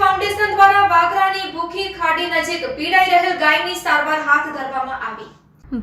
Foundation દ્વારા વાગરાની ભૂખી ખાડી નજીક પીડાઈ રહેલ ગાયની સારવાર હાથ ધરવામાં આવી.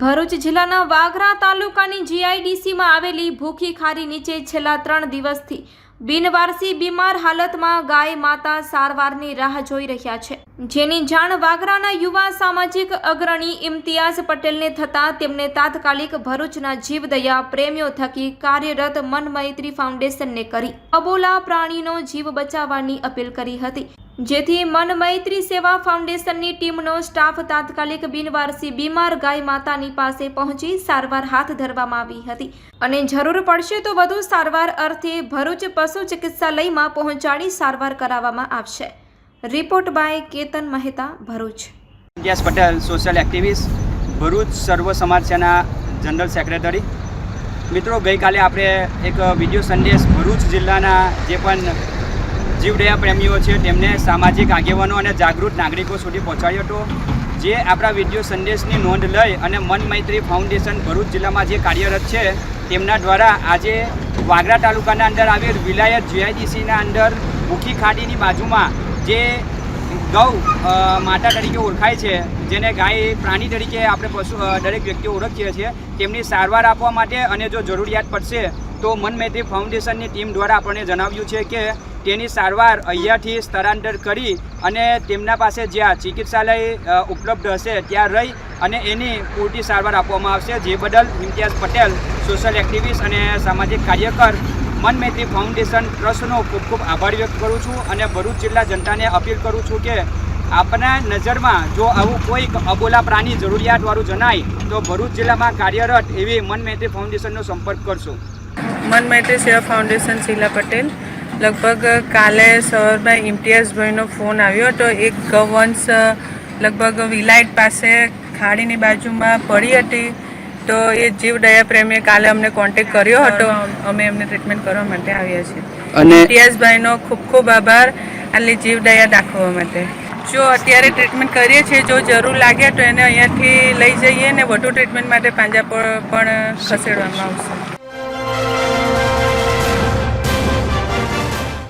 ભરૂચ જિલ્લાના વાઘરા તાલુકાની જીઆઈડીસીમાં આવેલી ભૂખી ખારી નીચે છેલ્લા ત્રણ દિવસથી બિનવારસી બીમાર હાલતમાં ગાય માતા સારવારની રાહ જોઈ રહ્યા છે. જેની જાણ વાગરાના યુવા સામાજિક અગ્રણી ઇમ્તિયાઝ પટેલને થતાં તેમને તાત્કાલિક ભરૂચના જીવદયા પ્રેમીઓ થકી કાર્યરત મન મૈત્રી ફાઉન્ડેશનને કરી અબોલા પ્રાણીનો જીવ બચાવવાની અપીલ કરી હતી. જેથી મન મૈત્રી સેવા ફાઉન્ડેશનની ટીમનો સ્ટાફ તાત્કાલિક બિનવારસી બીમાર ગાય માતાની પાસે પહોંચી સારવાર હાથ ધરવામાં આવી હતી. અને જરૂર પડશે તો વધુ સારવાર અર્થે ભરૂચ પશુ ચિકિત્સાલયમાં પહોંચાડી સારવાર કરાવવામાં આવશે. Report by Ketan Mehta, Bharuch. Imtiyaz Patel social activist Bharuch Sarva Samaj Sena general secretary મિત્રો, ગઈકાલે આપણે એક વીડિયો સંદેશ ભરૂચ જિલ્લાના જે પણ જીવદયા પ્રેમીઓ છે, તેમને સામાજિક આગેવાનો અને જાગૃત નાગરિકો સુધી પહોંચાડ્યો હતો. જે આપણા વીડિયો સંદેશની નોંધ લઈ અને મન મૈત્રી ફાઉન્ડેશન ભરૂચ જિલ્લામાં જે કાર્યરત છે, તેમના દ્વારા આજે વાગરા તાલુકાના અંદર આવેલ વિલાયત જીઆઈડીસીના અંદર ભૂખી ખાડીની બાજુમાં જે ગૌ માતા તરીકે ઓળખાય છે, જેને ગાય પ્રાણી તરીકે આપણે પશુ દરેક વ્યક્તિઓ ઓળખીએ છીએ, તેમની સારવાર આપવા માટે અને જો જરૂરિયાત પડશે, તો મન મૈત્રી ફાઉન્ડેશનની ટીમ દ્વારા આપણને જણાવ્યું છે કે તેની સારવાર અહીંયાથી સ્થળાંતર કરી અને તેમના પાસે જ્યાં ચિકિત્સાલય ઉપલબ્ધ હશે, ત્યાં રહી અને એની પૂરતી સારવાર આપવામાં આવશે. જે બદલ ઇમ્તિયાઝ પટેલ સોશિયલ એક્ટિવિસ્ટ અને સામાજિક કાર્યકર મન મૈત્રી ફાઉન્ડેશન ટ્રસ્ટનો ખૂબ ખૂબ આભાર વ્યક્ત કરું છું અને ભરૂચ જિલ્લા જનતાને અપીલ કરું છું કે આપણા નજરમાં જો આવું કોઈક અબોલા પ્રાણી જરૂરિયાતવાળું જણાય, તો ભરૂચ જિલ્લામાં કાર્યરત એવી મન મૈત્રી ફાઉન્ડેશનનો સંપર્ક કરશો. મન મૈત્રી સેવા ફાઉન્ડેશન શીલા પટેલ. લગભગ કાલે સવારમાં ઇમ્તિયાઝભાઈનો ફોન આવ્યો હતો. એક ગૌવંશ લગભગ વિલાઇટ પાસે ખાડીની બાજુમાં પડી હતી. તો એ જીવદયા પ્રેમીએ કાલે અમને કોન્ટેક કર્યો હતો. અમે એમને ટ્રીટમેન્ટ કરવા માટે આવ્યા છીએ. અને ઇમ્તિયાઝભાઈનો ખૂબ ખૂબ આભાર આટલી જીવદયા દાખવવા માટે. જો અત્યારે ટ્રીટમેન્ટ કરીએ છીએ જો જરૂર લાગે તો એને અહીંયાથી લઈ જઈએ ને વધુ ટ્રીટમેન્ટ માટે પાંજા પણ ખસેડવામાં આવશે.